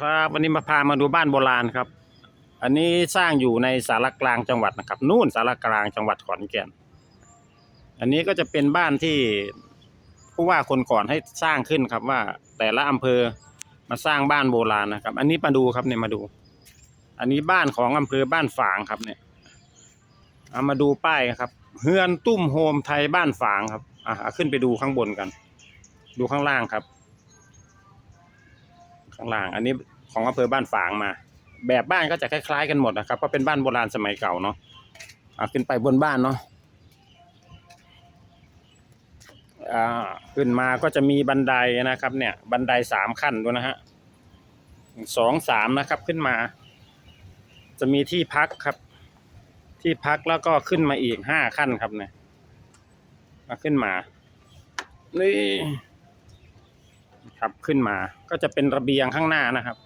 ครับวันนี้มาพามาดูบ้านโบราณครับ อันนี้สร้างอยู่ในสารกลางจังหวัดนะครับ นู่นสารกลางจังหวัดขอนแก่น อันนี้ก็จะเป็นบ้านที่ผู้ว่าคนก่อนให้สร้างขึ้นครับว่า แต่ละอำเภอมาสร้างบ้านโบราณนะครับ อันนี้มาดูครับเนี่ยมาดู อันนี้บ้านของอำเภอบ้านฝางครับเนี่ยเอามาดูป้ายครับ เฮือนตุ้มโฮมไทยบ้านฝางครับอะขึ้นไปดูข้างบนกัน ดูข้างล่างครับ ข้างล่าง อันนี้ของอำเภอบ้านฝางมา แบบบ้านก็จะคล้ายๆกันหมดนะครับเพราะเป็นบ้านโบราณสมัยเก่าเนาะอะขึ้นไปบนบ้านเนาะอ่าขึ้นมาก็จะมีบันไดนะครับ เนี่ย บันไดสามขั้นด้วยนะฮะสองสามนะครับขึ้นมา จะมีที่พักครับ ที่พักแล้วก็ขึ้นมาอีกห้าขั้นครับเนี่ยมาขึ้นมานี่ ครับขึ้นมาก็จะเป็นระเบียงข้างหน้านะครับ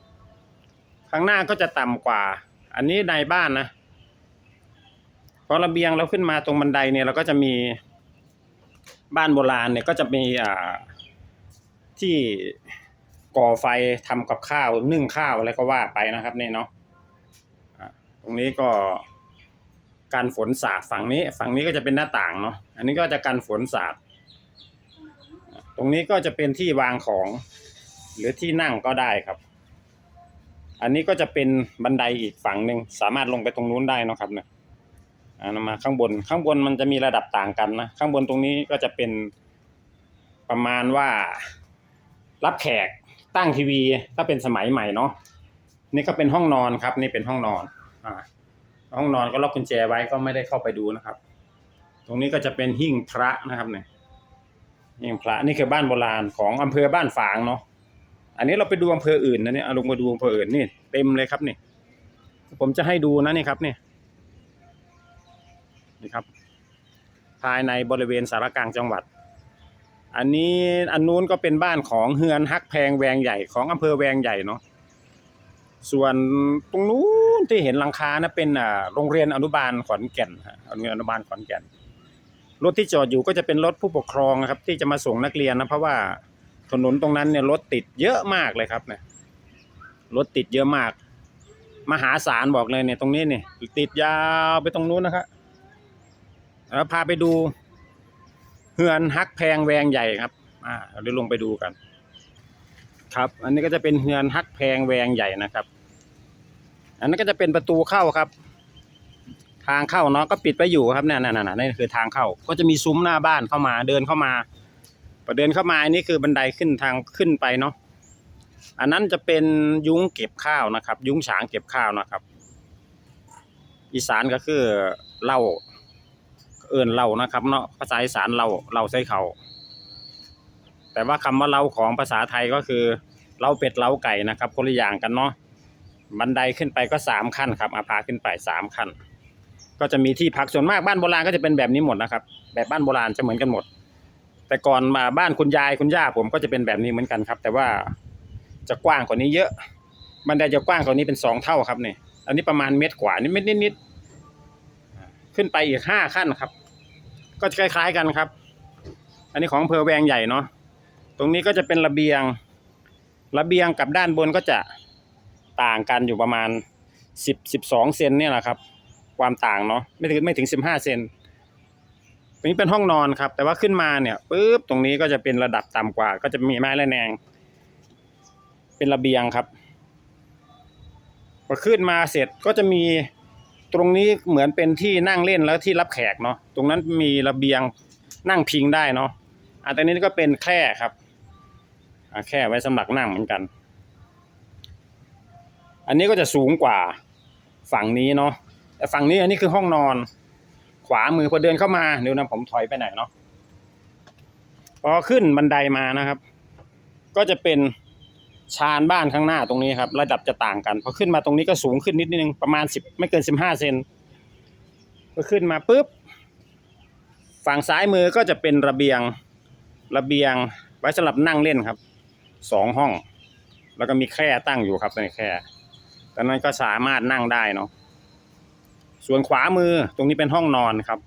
ข้างหน้าก็จะต่ำกว่า อันนี้ในบ้านนะพอระเบียงเราขึ้นมาตรงบันไดเนี่ยเราก็จะมีบ้านโบราณเนี่ยก็จะมีอ่าที่ก่อไฟทำกับข้าวนึ่งข้าวอะไรก็ว่าไปนะครับเนี่ยเนาะตรงนี้ก็การฝนสาดฝั่งนี้ ฝั่งนี้ก็จะเป็นหน้าต่างเนาะอันนี้ก็จะกันฝนสาด รงนี้ก็จะเป็นที่วางของ หรือที่นั่งก็ได้ครับ อันนี้ก็จะเป็นบันไดอีกฝั่งหนึ่งสามารถลงไปตรงนู้นได้นะครับเนี่ยอ่ามาข้างบนข้างบนมันจะมีระดับต่างกันนะข้างบนตรงนี้ก็จะเป็นประมาณว่ารับแขกตั้งทีวีถ้าเป็นสมัยใหม่เนาะนี่ก็เป็นห้องนอนครับ นี่เป็นห้องนอนอ่าห้องนอนก็ล็อกกุญแจไว้ก็ไม่ได้เข้าไปดูนะครับ ตรงนี้ก็จะเป็นหิ้งพระนะครับเนี่ย นี่พระนี่คือบ้านโบราณของอำเภอบ้านฝางเนาะอันนี้เราไปดูอำเภออื่นนะเนี่ยเอาลงมาดูอำเภออื่นนี่เต็มเลยครับนี่ผมจะให้ดูนะนี่ครับนี่นี่ครับ ภายในบริเวณสารกลางจังหวัด อันนี้อันนู้นก็เป็นบ้านของเฮือนฮักแพงแวงใหญ่ของอำเภอแวงใหญ่เนาะส่วนตรงนู้นที่เห็นหลังคานะเป็นโรงเรียนอนุบาลขอนแก่นฮะโรงเรียนอนุบาลขอนแก่น รถที่จอดอยู่ก็จะเป็นรถผู้ปกครองนะครับ ที่จะมาส่งนักเรียนนะเพราะว่าถนนตรงนั้นเนี่ยรถติดเยอะมากเลยครับเนี่ยรถติดเยอะมาก มหาศาลบอกเลยเนี่ยตรงนี้เนี่ยติดยาวไปตรงนู้นนะครับแล้วพาไปดูเฮือนฮักแพงแวงใหญ่ครับ อ่าเดี๋ยวลงไปดูกัน ครับ อันนี้ก็จะเป็นเฮือนฮักแพงแวงใหญ่นะครับ อันนั้นก็จะเป็นประตูเข้าครับ ทางเข้าเนาะก็ปิดไปอยู่ครับนี่ยนั่นๆๆนี่คือทางเข้า ก็จะมีซุ้มหน้าบ้านเข้ามาเดินเข้ามาพอเดินเข้ามาอันนี้คือบันไดขึ้นทางขึ้นไปเนาะอันนั้นจะเป็นยุ้งเก็บข้าวนะครับ ยุ้งฉางเก็บข้าวนะครับ อีสานก็คือเหล้าเอิ้นเหล้านะครับ เนาะภาษาอีสานเหล้าเหล้าใส่เขาแต่ว่าคำว่าเหล้าของภาษาไทยก็คือเหล้าเป็ดเหล้าไก่นะครับคนละอย่างกันเนาะบันไดขึ้นไปก็สามขั้นครับอาพาขึ้นไปสามขั้น ก็จะมีที่พักส่วนมากบ้านโบราณก็จะเป็นแบบนี้หมดนะครับ แบบบ้านโบราณจะเหมือนกันหมด แต่ก่อนมาบ้านคุณยายคุณย่าผมก็จะเป็นแบบนี้เหมือนกันครับ แต่ว่าจะกว้างกว่านี้เยอะ บันไดจะกว้างกว่านี้เป็นสองเท่าครับเนี่ยอันนี้ประมาณเมตรกว่านี่เมตรนิดๆขึ้นไปอีกห้าขั้นครับ ก็จะคล้ายๆกันครับ อันนี้ของอำเภอแวงใหญ่เนาะตรงนี้ก็จะเป็นระเบียง ระเบียงกับด้านบนก็จะต่างกันอยู่ประมาณสิบสิบสองเซนเนี่ยแหละครับ ความต่างเนาะไม่ถึงไม่ถึงสิบห้าเซนตรงนี้เป็นห้องนอนครับ แต่ว่าขึ้นมาเนี่ยปุ๊บตรงนี้ก็จะเป็นระดับต่ำกว่า ก็จะมีไม้ระแนง เป็นระเบียงครับพอขึ้นมาเสร็จก็จะมีตรงนี้เหมือนเป็นที่นั่งเล่นแล้วที่รับแขกเนาะตรงนั้นมีระเบียงนั่งพิงได้เนาะอันตรงนี้ก็เป็นแคร่ครับอ่าแคร่ไว้สำหรับนั่งเหมือนกัน อันนี้ก็จะสูงกว่าฝั่งนี้เนาะ แต่ฝั่งนี้อันนี้คือห้องนอน ขวามือพอเดินเข้ามาเดี๋ยวนะผมถอยไปไหนเนาะพอขึ้นบันไดมานะครับ ก็จะเป็นชานบ้านข้างหน้าตรงนี้ครับ ระดับจะต่างกันพอขึ้นมาตรงนี้ก็สูงขึ้นนิดนึงประมาณสิบไม่เกินสิบห้าเซนพอขึ้นมาปุ๊บฝั่งซ้ายมือก็จะเป็นระเบียงระเบียงไว้สำหรับนั่งเล่นครับสองห้อง แล้วก็มีแคร่ตั้งอยู่ครับในแคร่ตอนนั้นก็สามารถนั่งได้เนาะ ส่วนขวามือตรงนี้เป็นห้องนอนครับ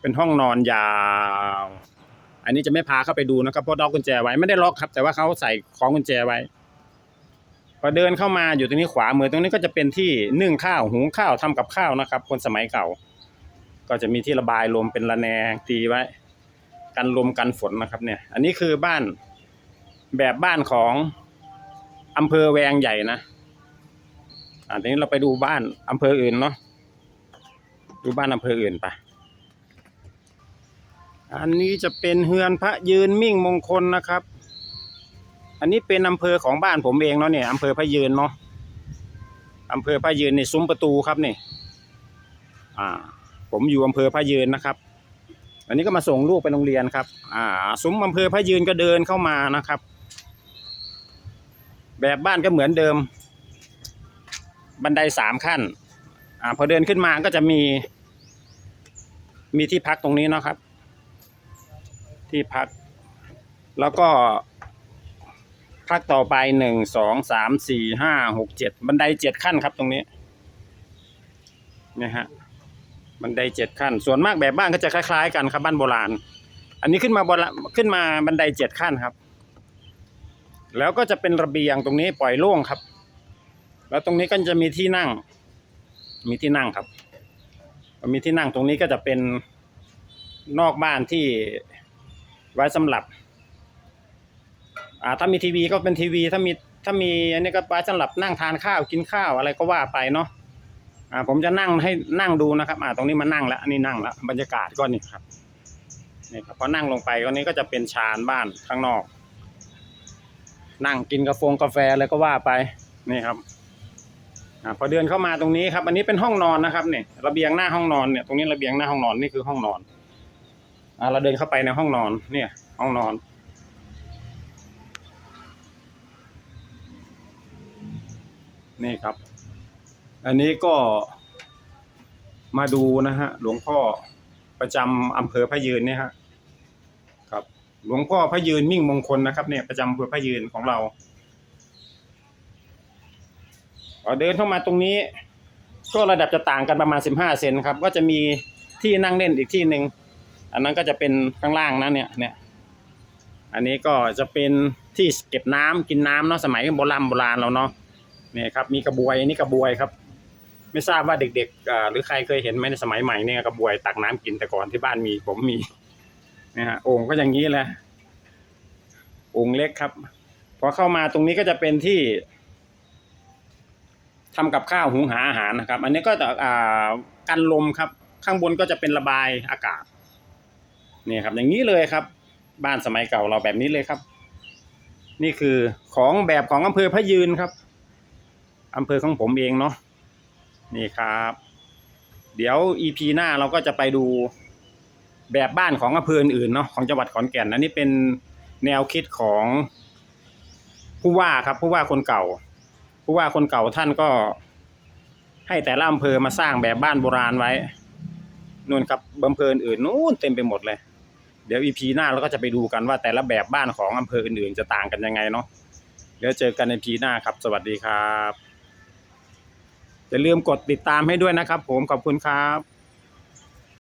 เป็นห้องนอนยาว อันนี้จะไม่พาเข้าไปดูนะครับเพราะล็อกกุญแจไว้ไม่ได้ล็อกครับ แต่ว่าเขาใส่ของกุญแจไว้ พอเดินเข้ามาอยู่ตรงนี้ขวามือตรงนี้ก็จะเป็นที่นึ่งข้าวหุงข้าวทำกับข้าวนะครับ คนสมัยเก่า ก็จะมีที่ระบายลมเป็นระแนงตีไว้ กันลมกันฝนนะครับ เนี่ย อันนี้คือบ้านแบบบ้านของอำเภอแวงใหญ่นะอ่าทีนี้เราไปดูบ้านอำเภออื่นเนาะ ดูบ้านอำเภออื่นไปอันนี้จะเป็นเฮือนพระยืนมิ่งมงคลนะครับ อันนี้เป็นอำเภอของบ้านผมเองเนาะเนี่ยอำเภอพระยืนเนาะอำเภอพระยืนในซุ้มประตูครับนี่อ่า ผมอยู่อำเภอพระยืนนะครับ อันนี้ก็มาส่งลูกไปโรงเรียนครับ อ่า ซุ้มอำเภอพระยืนก็เดินเข้ามานะครับ แบบบ้านก็เหมือนเดิม บันไดสามขั้น อ่าพอเดินขึ้นมาก็จะมี มีที่พักตรงนี้เนาะครับ ที่พัก แล้วก็พักต่อไปหนึ่งสองสามสี่ห้าหกเจ็ดบันไดเจ็ดขั้นครับตรงนี้เนี่ยฮะบันไดเจ็ดขั้น ส่วนมากแบบบ้านก็จะคล้ายๆกันครับบ้านโบราณ อันนี้ขึ้นมาบราณขึ้นมาบันไดเจ็ดขั้นครับ แล้วก็จะเป็นระเบียงตรงนี้ปล่อยโล่งครับ แล้วตรงนี้ก็จะมีที่นั่ง มีที่นั่งครับมีที่นั่งตรงนี้ก็จะเป็นนอกบ้านที่ไว้สำหรับ อ่าถ้ามีทีวีก็เป็นทีวี ถ้ามีถ้ามีอันนี้ก็ไว้สำหรับนั่งทานข้าวกินข้าวอะไรก็ว่าไปเนาะอ่าผมจะนั่งให้นั่งดูนะครับ อ่าตรงนี้มานั่งแล้วอันนี้นั่งแล้วบรรยากาศก็นี่ครับนี่ครับพอนั่งลงไปก็นี้ก็จะเป็นชานบ้านข้างนอก นั่งกินกาแฟกาแฟอะไรก็ว่าไปนี่ครับ อ่าพอเดินเข้ามาตรงนี้ครับ อันนี้เป็นห้องนอนนะครับเนี่ยระเบียงหน้าห้องนอนเนี่ยตรงนี้ระเบียงหน้าห้องนอนนี่คือห้องนอนอ่าเราเดินเข้าไปในห้องนอนเนี่ย ห้องนอนนี่ครับ อันนี้ก็มาดูนะฮะหลวงพ่อประจำอำเภอพระยืนเนี่ยฮะครับ หลวงพ่อพระยืนมิ่งมงคลนะครับ เนี่ยประจำอำเภอพระยืนของเรา เดินเข้ามาตรงนี้ ก็ระดับจะต่างกันประมาณสิบห้าเซนครับ ก็จะมีที่นั่งเล่นอีกที่หนึ่งอันนั้นก็จะเป็นข้างล่างนะเนี่ยเนี่ยอันนี้ก็จะเป็นที่เก็บน้ำกินน้ำเนาะสมัยโบราณโบราณเราเนาะเนี่ยครับมีกระบวยอันนี้กระบวยครับ ไม่ทราบว่าเด็กๆหรือใครเคยเห็นไหมในสมัยใหม่เนี่ยกระบวยตักน้ำกินแต่ก่อนที่บ้านมีผมมีนะฮะโอ่งก็อย่างนี้แหละโอ่งเล็กครับพอเข้ามาตรงนี้ก็จะเป็นที่ ทำกับข้าวหุงหาอาหารนะครับ อันนี้ก็จะอ่ากันลมครับ ข้างบนก็จะเป็นระบายอากาศนี่ครับ อย่างนี้เลยครับ บ้านสมัยเก่าเราแบบนี้เลยครับ นี่คือของแบบของอำเภอพระยืนครับอำเภอของผมเองเนาะนี่ครับ เดี๋ยว EP หน้าเราก็จะไปดูแบบบ้านของอำเภออื่นเนาะของจังหวัดขอนแก่นอันนี้เป็นแนวคิดของผู้ว่าครับผู้ว่าคนเก่า ผู้ว่าคนเก่าท่านก็ ให้แต่ละอำเภอมาสร้างแบบบ้านโบราณไว้นู่นครับอำเภออื่นนู่นเต็มไปหมดเลย เดี๋ยวอีพีหน้าเราก็จะไปดูกันว่าแต่ละแบบบ้านของอำเภออื่นๆ จะต่างกันยังไงเนาะเดี๋ยวเจอกันในพีหน้าครับ สวัสดีครับอย่าลืมกดติดตามให้ด้วยนะครับ ผมขอบคุณครับ